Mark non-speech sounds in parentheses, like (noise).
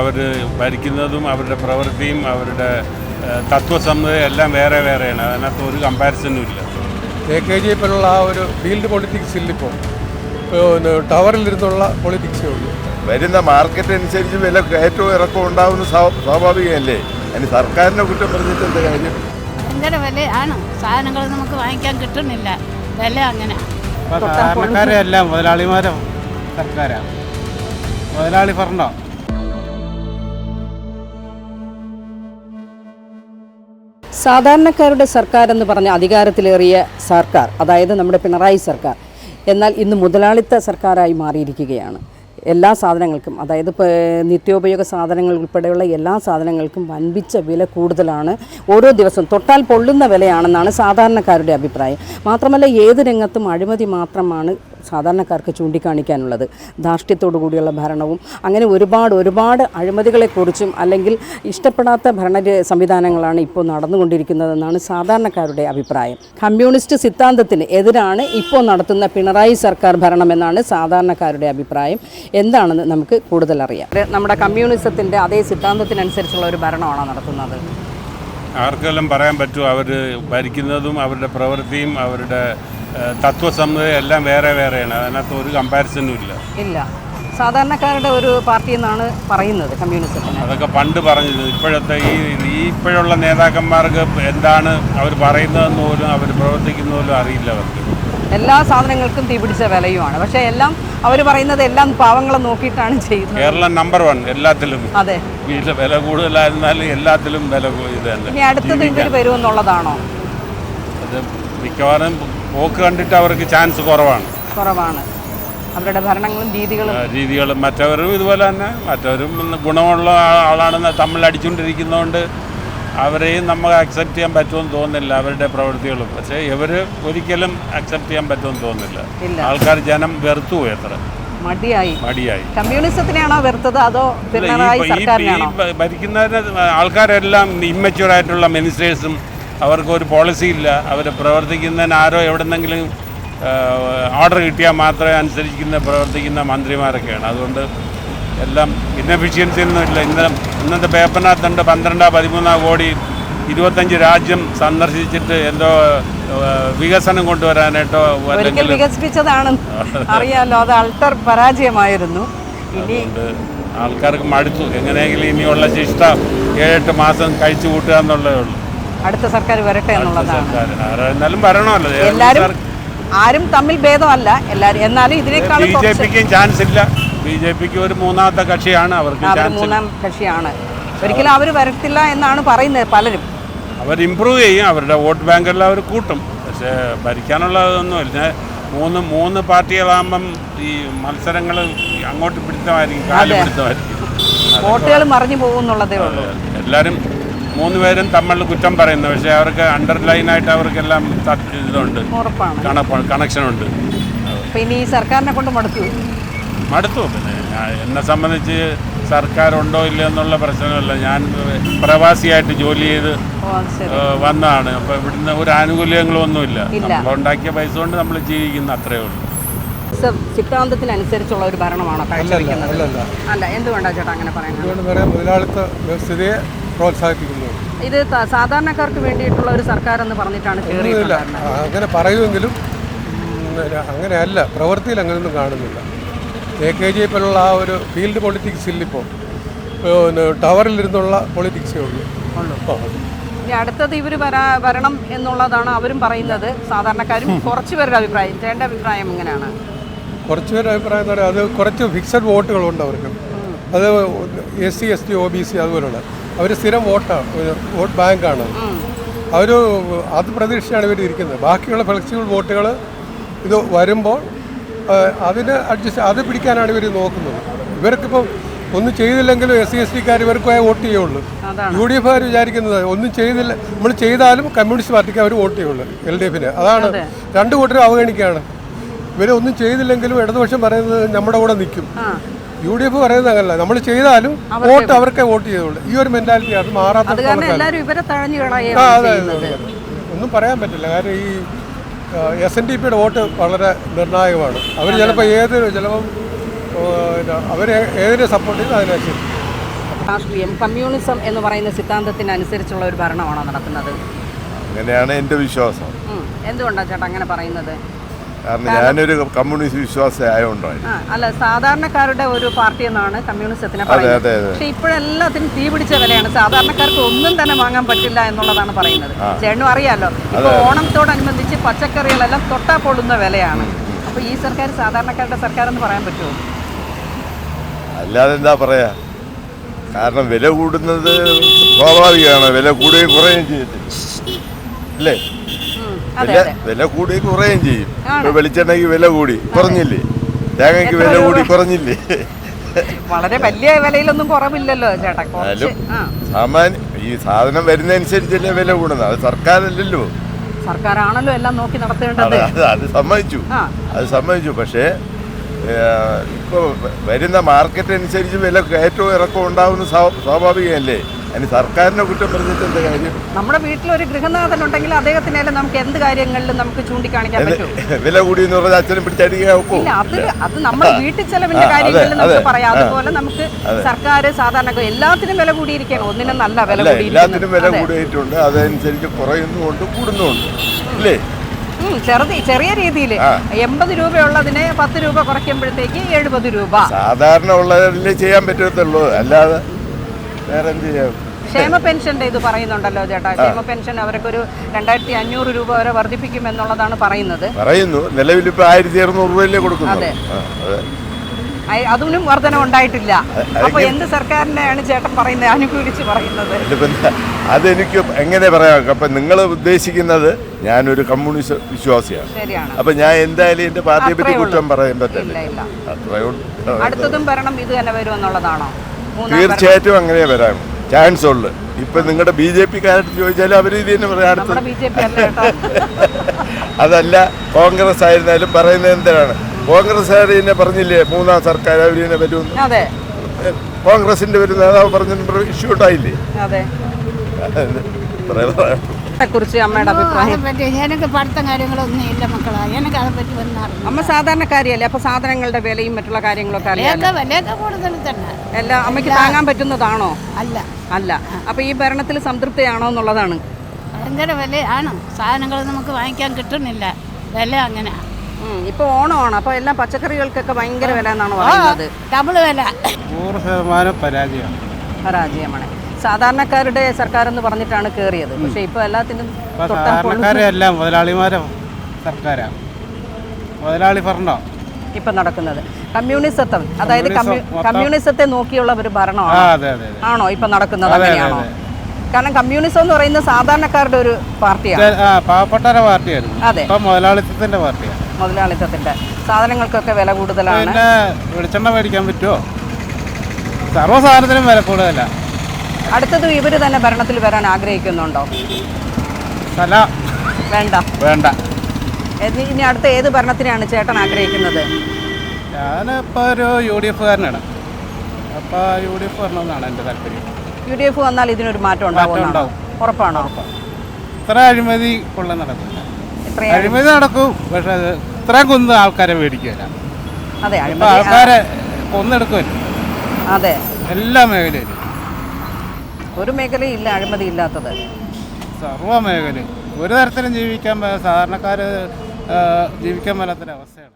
അവർ ഭരിക്കുന്നതും അവരുടെ പ്രവൃത്തിയും അവരുടെ തത്വസമ്മതയും എല്ലാം വേറെ വേറെയാണ്. അതിനകത്ത് ഒരു കമ്പാരിസനും ഇല്ല. എ കെ ജി പോലുള്ള ആ ഒരു ഫീൽഡ് പൊളിറ്റിക്സ് ഇല്ലിപ്പോൾ ടവറിലിരുന്നുള്ള പൊളിറ്റിക്സേ ഉള്ളൂ. വരുന്ന മാർക്കറ്റ് അനുസരിച്ച് വില കയറ്റവും ഇറക്കവും ഉണ്ടാവുന്ന സ്വാഭാവികമല്ലേ? അതിന് സർക്കാരിനെ കുറ്റം പറഞ്ഞിട്ട് എന്താ കാര്യം? ഭയങ്കര വിലയാണ്. സാധനങ്ങൾ നമുക്ക് വാങ്ങിക്കാൻ കിട്ടുന്നില്ല. വില അങ്ങനെ. സാധാരണക്കാരെ അല്ല മുതലാളിമാരോ. സർക്കാരാണ് മുതലാളി പറഞ്ഞോ? സാധാരണക്കാരുടെ സർക്കാർ എന്ന് പറഞ്ഞ അധികാരത്തിലേറിയ സർക്കാർ അതായത് നമ്മുടെ പിണറായി സർക്കാർ എന്നാൽ ഇന്ന് മുതലാളിത്ത സർക്കാരായി മാറിയിരിക്കുകയാണ്. എല്ലാ സാധനങ്ങൾക്കും അതായത് നിത്യോപയോഗ സാധനങ്ങൾ ഉൾപ്പെടെയുള്ള എല്ലാ സാധനങ്ങൾക്കും വൻപിച്ച വില കൂടുതലാണ് ഓരോ ദിവസവും തൊട്ടാൽ പൊള്ളുന്ന വിലയാണെന്നാണ് സാധാരണക്കാരുടെ അഭിപ്രായം. മാത്രമല്ല ഏത് രംഗത്തും അഴിമതി മാത്രമാണ് സാധാരണക്കാർക്ക് ചൂണ്ടിക്കാണിക്കാനുള്ളത്. ധാർഷ്ട്യത്തോടു കൂടിയുള്ള ഭരണവും അങ്ങനെ ഒരുപാട് ഒരുപാട് അഴിമതികളെക്കുറിച്ചും അല്ലെങ്കിൽ ഇഷ്ടപ്പെടാത്ത ഭരണ സംവിധാനങ്ങളാണ് ഇപ്പോൾ നടന്നുകൊണ്ടിരിക്കുന്നതെന്നാണ് സാധാരണക്കാരുടെ അഭിപ്രായം. കമ്മ്യൂണിസ്റ്റ് സിദ്ധാന്തത്തിന് എതിരാണ് ഇപ്പോൾ നടത്തുന്ന പിണറായി സർക്കാർ ഭരണമെന്നാണ് സാധാരണക്കാരുടെ അഭിപ്രായം. എന്താണെന്ന് നമുക്ക് കൂടുതൽ അറിയാം നമ്മുടെ കമ്മ്യൂണിസത്തിന്റെ അതേ സിദ്ധാന്തത്തിനനുസരിച്ചുള്ള ഒരു ഭരണമാണോ നടത്തുന്നത്? ആർക്കെല്ലാം പറയാൻ പറ്റുമോ അവർ ഭരിക്കുന്നതും അവരുടെ പ്രവൃത്തിയും അവരുടെ ഏഹ്, എല്ലാം വേറെ വേറെയാണ്. അതിനകത്ത് ഒരു കമ്പാരിസനും ഇല്ല. ഇല്ല. സാധാരണക്കാരുടെ ഒരു പാർട്ടി എന്നാണ് പറയുന്നത് കമ്മ്യൂണിസത്തിന്. അതൊക്കെ പണ്ട് പറഞ്ഞത് ഇപ്പോഴത്തെ ഈ ഈ ഇപ്പോഴുള്ള നേതാക്കന്മാർക്ക് എന്താണ് അവർ പറയുന്നതെന്ന് പോലും അവർ പ്രവർത്തിക്കുന്ന പോലും അറിയില്ല അവർക്ക്. എല്ലാ സാധനങ്ങൾക്കും തീപിടിച്ച വിലയുമാണ്. പക്ഷേ എല്ലാം അവർ പറയുന്നത് എല്ലാം പാവങ്ങളെ നോക്കിയിട്ടാണ് ചെയ്യുന്നത്. കേരളം നമ്പർ വൺ എല്ലാത്തിലും. അതെ. വില കൂടുതലായിരുന്നാലും എല്ലാത്തിലും വില ഇത് തന്നെ. ഇനി അടുത്തത് ഇവർ വരുമെന്നുള്ളതാണോ? അത് മിക്കവാറും പോക്ക് കണ്ടിട്ട് അവർക്ക് ചാൻസ് കുറവാണ്. കുറവാണ്. അവരുടെ ഭരണങ്ങളും രീതികളും. രീതികളും മറ്റവരും ഇതുപോലെ തന്നെ. മറ്റവരും ഗുണമുള്ള ആളാണെന്ന് തമ്മിൽ അടിച്ചുകൊണ്ടിരിക്കുന്നതുകൊണ്ട് അവരെയും നമുക്ക് അക്സെപ്റ്റ് ചെയ്യാൻ പറ്റുമെന്ന് തോന്നുന്നില്ല അവരുടെ പ്രവൃത്തികളും. പക്ഷേ ഇവർ ഒരിക്കലും അക്സെപ്റ്റ് ചെയ്യാൻ പറ്റുമെന്ന് തോന്നുന്നില്ല. ആൾക്കാർ ജനം വെറുത്തു അത്ര. മടിയായി. മടിയായി. കമ്മ്യൂണിസത്തിനെയാണോ വെറുത്തത്? അതോ ഭരിക്കുന്നവരെ ആൾക്കാരെല്ലാം ഇമ്മച്ചുവർ ആയിട്ടുള്ള മിനിസ്റ്റേഴ്സും അവർക്ക് ഒരു പോളിസി ഇല്ല. അവർ പ്രവർത്തിക്കുന്നതിന് ആരോ എവിടെന്നെങ്കിലും ഓർഡർ കിട്ടിയാൽ മാത്രമേ അനുസരിക്കുന്ന പ്രവർത്തിക്കുന്ന മന്ത്രിമാരൊക്കെയാണ്. അതുകൊണ്ട് എല്ലാം ഇന്നഫിഷ്യൻസി ഒന്നും ഇല്ല. ഇന്ന് ഇന്നത്തെ പേപ്പറിനകത്തുണ്ട് പന്ത്രണ്ടോ പതിമൂന്നോ കോടി ഇരുപത്തഞ്ച് രാജ്യം സന്ദർശിച്ചിട്ട് എന്തോ വികസനം കൊണ്ടുവരാനായിട്ടോ വികസിപ്പിച്ചതാണ് അറിയാലോ. അത് അൾട്ടർ പരാജയമായിരുന്നു. അതുകൊണ്ട് ആൾക്കാർക്ക് മടുത്തു. എങ്ങനെയെങ്കിലും ഇനിയുള്ള ശിഷ്ട ഏഴെട്ട് മാസം കഴിച്ചു കൂട്ടുക എന്നുള്ളതേ ഉള്ളൂ. അടുത്ത സർക്കാർ വരട്ടെ എന്നുള്ളതാണ്. വരണമല്ലോ. എല്ലാരും ആരും തമ്മിൽ ഭേദമല്ല. എല്ലാരും എന്നാലും ഇതിനേക്കാളും ബി ജെ കുറച്ച് ചാൻസ് ഇല്ല. ബി ജെ പിക്ക് ഒരു മൂന്നാമത്തെ കക്ഷിയാണ്. അവർക്ക് മൂന്നാം കക്ഷിയാണ്. ഒരിക്കലും അവർ വരത്തില്ല എന്നാണ് പറയുന്നത് പലരും. അവർ ഇമ്പ്രൂവ് ചെയ്യും. അവരുടെ വോട്ട് ബാങ്കെല്ലാം അവർ കൂട്ടും. പക്ഷേ ഭരിക്കാനുള്ളതൊന്നുമില്ല മൂന്ന് മൂന്ന് പാർട്ടികളാകുമ്പം ഈ മത്സരങ്ങൾ അങ്ങോട്ട് പിടുത്തമായിരിക്കും കാൽ അതെ. പിടുത്തമായിരിക്കും വോട്ടുകൾ മറിഞ്ഞു പോകുന്നുള്ളതേ ഉള്ളൂ. എല്ലാവരും മൂന്ന് പേരും തമ്മിൽ കുറ്റം പറയുന്നു. പക്ഷേ അവർക്ക് അണ്ടർലൈനായിട്ട് അവർക്കെല്ലാം ഇതുണ്ട്. ഉറപ്പാണ്. കണക്ഷൻ ഉണ്ട്. പിന്നെ ഈ സർക്കാരിനെ കൊണ്ട് മടുത്തു മടുത്തു. പിന്നെ എന്നെ സംബന്ധിച്ച് സർക്കാർ ഉണ്ടോ ഇല്ലയോ എന്നുള്ള പ്രശ്നമല്ല. ഞാൻ പ്രവാസിയായിട്ട് ജോലി ചെയ്ത് വന്നതാണ്. അപ്പോൾ ഇവിടുന്ന് ഒരു ആനുകൂല്യങ്ങളും ഒന്നുമില്ല ഉണ്ടാക്കിയ പൈസ കൊണ്ട് നമ്മൾ ജീവിക്കുന്ന അത്രേ ഉള്ളൂ. സിദ്ധാന്തത്തിനനുസരിച്ചുള്ള ഒരു ഭരണമാണോ കാഴ്ചവെക്കുന്നത്? അല്ലല്ല. അല്ല എന്തുകൊണ്ടാണ് ചേട്ടാ അങ്ങനെ പറയുന്നത്? മുതലാളിത്ത വ്യവസ്ഥിതിയെ പ്രോത്സാഹിപ്പിക്കുന്നു. ഇത് സാധാരണക്കാർക്ക് വേണ്ടിയിട്ടുള്ള ഒരു സർക്കാർ എന്ന് പറഞ്ഞിട്ടാണ് അങ്ങനെ പറയുമെങ്കിലും അങ്ങനെയല്ല. പ്രവൃത്തിയിൽ അങ്ങനെയൊന്നും കാണുന്നില്ല. എ കെ ജി പോലുള്ള ആ ഒരു ഫീൽഡ് പൊളിറ്റിക്സ് ഇല്ലിപ്പോൾ ടവറിലിരുന്നുള്ള പൊളിറ്റിക്സേ ഉള്ളൂ. ഇനി അടുത്തത് ഇവർ വരാ വരണം എന്നുള്ളതാണ് അവരും പറയുന്നത്. സാധാരണക്കാരും കുറച്ച് പേരുടെ അഭിപ്രായം ചേട്ടന്റെ അഭിപ്രായം എങ്ങനെയാണ്? കുറച്ച് പേരുടെ അഭിപ്രായം എന്ന് പറയുന്നത് അത് കുറച്ച് ഫിക്സഡ് വോട്ടുകളുണ്ട് അവർക്ക്. അത് S C S T O B C അതുപോലുള്ള. അവർ സ്ഥിരം വോട്ടാണ് വോട്ട് ബാങ്കാണ്. അവർ അത് പ്രതീക്ഷയാണ് ഇവർ ഇരിക്കുന്നത്. ബാക്കിയുള്ള ഫ്ലെക്സിബിൾ വോട്ടുകൾ ഇത് വരുമ്പോൾ അതിന് അഡ്ജസ്റ്റ് അത് പിടിക്കാനാണ് ഇവർ നോക്കുന്നത്. ഇവർക്കിപ്പം ഒന്നും ചെയ്തില്ലെങ്കിലും എസ് സി എസ് ടിക്കാർ ഇവർക്ക് വോട്ട് ചെയ്യുള്ളൂ. യു ഡി എഫുകാർ വിചാരിക്കുന്നത് ഒന്നും ചെയ്തില്ല നമ്മൾ ചെയ്താലും കമ്മ്യൂണിസ്റ്റ് പാർട്ടിക്ക് അവർ വോട്ട് ചെയ്യുള്ളൂ എൽ ഡി എഫിന്. അതാണ് രണ്ട് കൂട്ടരും അവഗണിക്കുകയാണ് ഇവരൊന്നും ചെയ്തില്ലെങ്കിലും ഇടതുപക്ഷം പറയുന്നത് നമ്മുടെ കൂടെ നിൽക്കും. യു ഡി എഫ് പറയുന്നത് അങ്ങനല്ല നമ്മൾ ചെയ്താലും വോട്ട് അവർക്ക് വോട്ട് ചെയ്തോളൂ. ഈ ഒരു മെന്റാലിറ്റി അത് മാറാത്ത. ഒന്നും പറയാൻ പറ്റില്ല. കാരണം ഈ എസ് എൻ ഡി പിയുടെ വോട്ട് വളരെ നിർണായകമാണ്. അവർ ചിലപ്പോൾ ഏത് ചിലപ്പം അവർ ഏതിനെ സപ്പോർട്ട് ചെയ്ത് അതിനനുസരിച്ച് രാഷ്ട്രീയം കമ്മ്യൂണിസം എന്ന് പറയുന്ന സിദ്ധാന്തത്തിനനുസരിച്ചുള്ള ഒരു ഭരണമാണോ നടക്കുന്നത്? അങ്ങനെയാണ് എന്റെ വിശ്വാസം. എന്തുകൊണ്ടാണ് ചേട്ടാ അങ്ങനെ പറയുന്നത്? കാരണം ഞാനൊരു കമ്മ്യൂണിസ്റ്റ് വിശ്വാസി ആയതുകൊണ്ടാണ് അല്ല സാധാരണക്കാരുടെ ഒരു പാർട്ടി എന്നാണ് കമ്മ്യൂണിസത്തിനെ പറയുന്നത്. പക്ഷെ ഇപ്പോഴെല്ലാത്തിനും തീ പിടിച്ച വിലയാണ്. സാധാരണക്കാർക്ക് ഒന്നും തന്നെ വാങ്ങാൻ പറ്റില്ല എന്നുള്ളതാണ് പറയുന്നത്. ചേട്ടനും അറിയാലോ ഇപ്പോൾ ഓണത്തോടനുബന്ധിച്ച് പച്ചക്കറികളെല്ലാം തൊട്ടാ പൊള്ളുന്ന വിലയാണ്. അപ്പോൾ ഈ സർക്കാർ സാധാരണക്കാരുടെ സർക്കാർ എന്ന് പറയാൻ പറ്റുമോ? അല്ലാതെ എന്താ പറയാ? കാരണം വില കൂടുന്നത് സ്വാഭാവികമാണ്. വില കൂടുകയും കുറയുകയും ചെയ്യത്തില്ല. അല്ലേ? വില വില കൂടി കുറയുകയും ചെയ്യും. വെളിച്ചെണ്ണയ്ക്ക് വില കൂടി. കുറഞ്ഞില്ലേ? തേങ്ങയ്ക്ക് വില കൂടി കുറഞ്ഞില്ലേ? വളരെ വലിയ വിലയിലൊന്നും കുറവില്ലല്ലോ ചേട്ടാ. സാമാന്യ ഈ സാധനം വരുന്നതനുസരിച്ചല്ലേ വില കൂടുന്നത്. അത് സർക്കാരല്ലല്ലോ. സർക്കാരാണല്ലോ എല്ലാം നോക്കി നടത്തേണ്ടത്. അത് സമ്മതിച്ചു. അത് സമ്മതിച്ചു. പക്ഷേ ഇപ്പോൾ വരുന്ന മാർക്കറ്റ് അനുസരിച്ച് വില കയറ്റവും ഇറക്കവും ഉണ്ടാവുന്ന സ്വാ- സ്വാഭാവികമല്ലേ? അതിന് സർക്കാരിനെ കുറ്റം പറഞ്ഞിട്ട് എന്താ കാര്യം? നമ്മുടെ വീട്ടിൽ ഒരു ഗൃഹനാഥൻ ഉണ്ടെങ്കിൽ അദ്ദേഹത്തിനായാലും നമുക്ക് എന്ത് കാര്യങ്ങളിലും നമുക്ക് ചൂണ്ടിക്കാണിക്കാൻ പറ്റും. (laughs) വില കൂടി എന്ന് പറഞ്ഞാൽ അച്ഛനും പിടിച്ചടിക്കാൻ ഇല്ല അത് അത്. നമ്മുടെ വീട്ടിൽ ചെലവിന്റെ കാര്യങ്ങളിൽ നമുക്ക് പറയാം. അതുപോലെ നമുക്ക് സർക്കാർ സാധാരണ എല്ലാത്തിനും വില കൂടിയിരിക്കുകയാണ്. ഒന്നിനും നല്ല വില എല്ലാത്തിനും വില. കൂടിയിട്ടുണ്ട്. അതനുസരിച്ച് കുറയുന്നുമുണ്ട് കൂടുന്നുമുണ്ട്. ഇല്ലേ? ചെറുതി ചെറിയ രീതിയിൽ. എൺപത് രൂപയുള്ളതിന് പത്ത് രൂപ കുറയ്ക്കുമ്പോഴത്തേക്ക് എഴുപത് രൂപ. സാധാരണ ഉള്ളതല്ലേ ചെയ്യാൻ പറ്റത്തുള്ളൂ. അല്ലാതെ വേറെ എന്ത് ചെയ്യാം? ക്ഷേമ പെൻഷന്റെ ഇത് പറയുന്നുണ്ടല്ലോ ചേട്ടാ. ക്ഷേമ പെൻഷൻ അവർക്കൊരു രണ്ടായിരത്തി അഞ്ഞൂറ് രൂപ വരെ വർദ്ധിപ്പിക്കും എന്നുള്ളതാണ് പറയുന്നത്. പറയുന്നു. നിലവിലിപ്പോൾ ആയിരത്തി അറുന്നൂറ് രൂപയല്ലേ കൊടുക്കുന്നത് അതിനും വർധന ഉണ്ടായിട്ടില്ല. അപ്പൊ എന്ത് സർക്കാരിനെയാണ് ചേട്ടൻ പറയുന്നത്? അനുകൂലിച്ച് പറയുന്നത്? അതെനിക്ക് എങ്ങനെ പറയാം? അപ്പം നിങ്ങൾ ഉദ്ദേശിക്കുന്നത് ഞാനൊരു കമ്മ്യൂണിസ്റ്റ് വിശ്വാസിയാണ്. ശരിയാണ്. അപ്പം ഞാൻ എന്തായാലും എന്റെ പാർട്ടിയെ പറ്റി. കുറ്റം പറയാൻ പറ്റില്ല അടുത്തതും ഭരണം ഇത് തന്നെ വരും എന്നുള്ളതാണോ? മൂന്നാം തീർച്ചയായിട്ടും അങ്ങനെ വരാം. ചാൻസ് ഉള്ളു. ഇപ്പൊ നിങ്ങളുടെ ബി ജെ പി പിക്കാരുടെ ചോദിച്ചാലും അവർ ഇത് തന്നെ പറയാം അടുത്ത. അതല്ല കോൺഗ്രസ് ആയിരുന്നാലും പറയുന്നത് എന്തിനാണ്? കോൺഗ്രസ്സുകാർ തന്നെ പറഞ്ഞില്ലേ മൂന്നാം സർക്കാർ അവർ തന്നെ വരും കോൺഗ്രസിന്റെ ഒരു നേതാവ് പറഞ്ഞ ഇഷ്യൂ ഉണ്ടായില്ലേ? അതെ. കുറിച്ച് അമ്മയുടെ അഭിപ്രായം? പറ്റി എനിക്ക് പഠിത്തം കാര്യങ്ങളൊന്നും ഇല്ല മക്കളാ. എനിക്ക് அதை പറ്റി ഒന്നും അറിയില്ല അമ്മ സാധാരണക്കാരിയല്ലേ അപ്പൊ സാധനങ്ങളുടെ വിലയും മറ്റുള്ള കാര്യങ്ങളൊക്കെ അറിയാം വിലയൊക്കെ കൂടുതൽ തന്നെ. എല്ലാം അമ്മയ്ക്ക് താങ്ങാൻ പറ്റുന്നതാണോ? അല്ല. അല്ല. അപ്പൊ ഈ ഭരണത്തിൽ സംതൃപ്തിയാണോ എന്നുള്ളതാണ്. ഭയങ്കര വിലയാണ്. സാധനങ്ങൾ നമുക്ക് വാങ്ങിക്കാൻ കിട്ടുന്നില്ല. വില അങ്ങനെ. ഇപ്പൊ ഓണമാണ്. അപ്പൊ എല്ലാം പച്ചക്കറികൾക്കൊക്കെ ഭയങ്കര വില എന്നാണ് പറയുന്നത്. ഡബിൾ വില. നൂറ് ശതമാനം പരാജയമാണ്. പരാജയമാണ്. സാധാരണക്കാരുടെ സർക്കാർ എന്ന് പറഞ്ഞിട്ടാണ് കയറിയത് പക്ഷെ ഇപ്പൊ എല്ലാത്തിനും ഇപ്പൊ മുതലാളി ഭരണോ? ഇപ്പൊ നടക്കുന്നത്. കമ്മ്യൂണിസത്വം അതായത് കമ്മ്യൂ- കമ്മ്യൂണിസത്തെ നോക്കിയുള്ള ഒരു ഭരണമാണ്. ആണോ ഇപ്പൊ നടക്കുന്നത് അങ്ങനെയാണോ? കാരണം കമ്മ്യൂണിസം എന്ന് പറയുന്ന സാധാരണക്കാരുടെ ഒരു പാർട്ടിയാണ്. പാവപ്പെട്ടവരുടെ പാർട്ടിയായിരുന്നു. അതെ. ഇപ്പൊ മുതലാളിത്തത്തിന്റെ പാർട്ടിയാണ്. മുതലാളിത്തത്തിന്റെ. സാധനങ്ങൾക്കൊക്കെ വില കൂടുതലാണ്. വെളിച്ചെണ്ണ മേടിക്കാൻ പറ്റുമോ സർവ സാധനത്തിനും വില കൂടുതല. അടുത്തതും ഇവർ തന്നെ ഭരണത്തിൽ വരാൻ ആഗ്രഹിക്കുന്നുണ്ടോ? വേണ്ട. വേണ്ട. ഇനി- അടുത്ത ഏത് ഭരണത്തിനാണ് ചേട്ടൻ ആഗ്രഹിക്കുന്നത്? ഞാനിപ്പോൾ ഒരു യു ഡി എഫുകാരനാണ് അപ്പോൾ യു ഡി എഫ് വരണമെന്നാണ് എന്റെ താല്പര്യം. യു ഡി എഫ് വന്നാൽ ഇതിനൊരു മാറ്റം ഉണ്ടാവും. ഉറപ്പാണോ? ഇത്ര അഴിമതി കൊള്ള നടക്കില്ല. അഴിമതി. നടക്കും. പക്ഷെ അത് ഇത്രയും കൊന്ന് ആൾക്കാരെ മേടിക്കില്ല അതെ ആൾക്കാരെ കൊന്നെടുക്കുമല്ലോ അതെ. എല്ലാ മേഖലയിലും. ഒരു മേഖലയില്ല അഴിമതി ഇല്ലാത്തത്. സർവ മേഖലയും ഒരു തരത്തിലും ജീവിക്കാൻ സാധാരണക്കാർ ജീവിക്കാൻ മേലാത്തൊരവസ്ഥയാണ്.